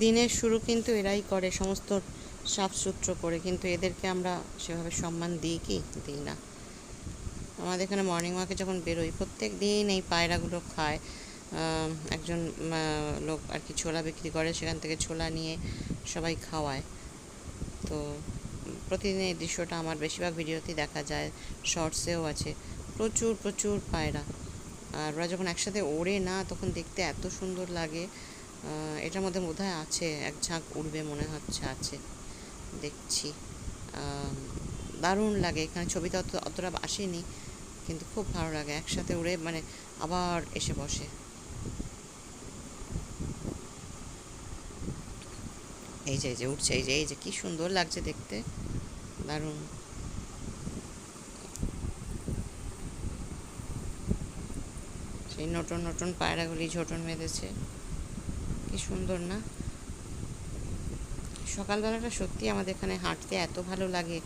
দিনের শুরু কিন্তু এরাই করে, সমস্ত সাফসুত্র করে, কিন্তু এদেরকে আমরা সেভাবে সম্মান দিই কি? দিই না। আমাদের এখানে মর্নিং ওয়াকে যখন বেরোই, প্রত্যেক দিন এই পায়রাগুলো খায়। একজন লোক আর কি ছোলা বিক্রি করে, সেখান থেকে ছোলা নিয়ে সবাই খাওয়ায়। তো প্রতিদিন এই দৃশ্যটা আমার বেশিরভাগ ভিডিওতেই দেখা যায় শর্টসেও আছে। প্রচুর প্রচুর পায়রা। আর ওরা যখন একসাথে ওড়ে না, তখন দেখতে এত সুন্দর লাগে। এটার মধ্যে বোধহয় আছে, এক ঝাঁক উড়বে মনে হচ্ছে, আছে। দেখছি। দারুণ লাগে। এখানে ছবিতে অত অতটা আসেনি, কিন্তু খুব ভালো লাগে। একসাথে উড়ে মানে আবার এসে বসে। এই যে এই যে উঠছে, এই যে এই যে, কি সুন্দর লাগছে দেখতে। দারুণ। সেই নতুন নতুন পায়রাগুলি ঝোটন বেঁধেছে। কি সুন্দর না? সকালবেলাটা সত্যি আমাদের এখানে হাঁটতে এত ভালো লাগে,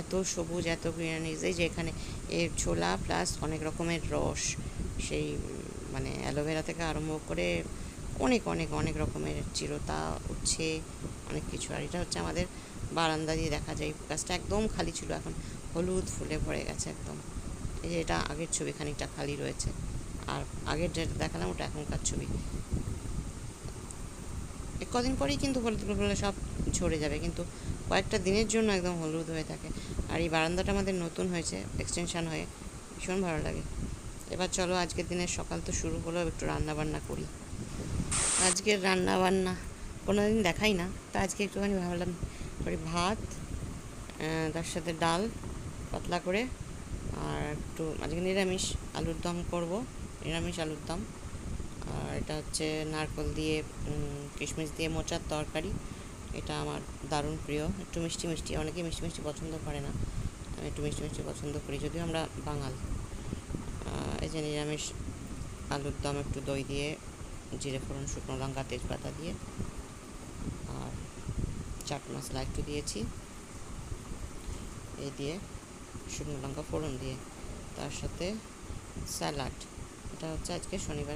এত সবুজ, এত গ্রিনারিজ এই যে এখানে এর ছোলা প্লাস অনেক রকমের রস, সেই মানে অ্যালোভেরা থেকে আরম্ভ করে অনেক অনেক অনেক রকমের চিরতা উচ্ছে, অনেক কিছু। আর এটা হচ্ছে আমাদের বারান্দা দিয়ে দেখা যায়, গাছটা একদম খালি ছিল, এখন হলুদ ফুলে ভরে গেছে একদম। এই যে এটা আগের ছবি খানিকটা খালি রয়েছে। আর আগের যেটা দেখালাম ওটা এখনকার ছবি। কদিন পরেই কিন্তু হলুদগুলো ফুলে সব ঝরে যাবে, কিন্তু কয়েকটা দিনের জন্য একদম হলুদ হয়ে থাকে। আর এই বারান্দাটা আমাদের নতুন হয়েছে এক্সটেনশান হয়ে। ভীষণ ভালো লাগে। এবার চলো আজকের দিনের সকাল তো শুরু হলো, একটু রান্না বান্না করি। আজকের রান্না বান্না কোনো দিন দেখাই না, তা আজকে একটুখানি ভাবলাম করি ভাত তার সাথে ডাল, পাতলা করে আর একটু আজকে নিরামিষ আলুর দম করব, নিরামিষ আলুর দম। আর এটা হচ্ছে নারকল দিয়ে কিশমিশ দিয়ে মোচার তরকারি। এটা আমার দারুণ প্রিয়। একটু মিষ্টি মিষ্টি, অনেকে মিষ্টি মিষ্টি পছন্দ করে না। আমি একটু মিষ্টি মিষ্টি পছন্দ করি, যদিও আমরা বাঙাল। এই যে নিরামিষ আলুর দম, একটু দই দিয়ে, জিরে ফোড়ন, শুকনো লঙ্কা, তেজপাতা দিয়ে। আর চাট মশলা একটু দিয়েছি। এই দিয়ে শুকনো লঙ্কা ফোড়ন দিয়ে তার সাথে স্যালাড। এটা হচ্ছে আজকে শনিবার।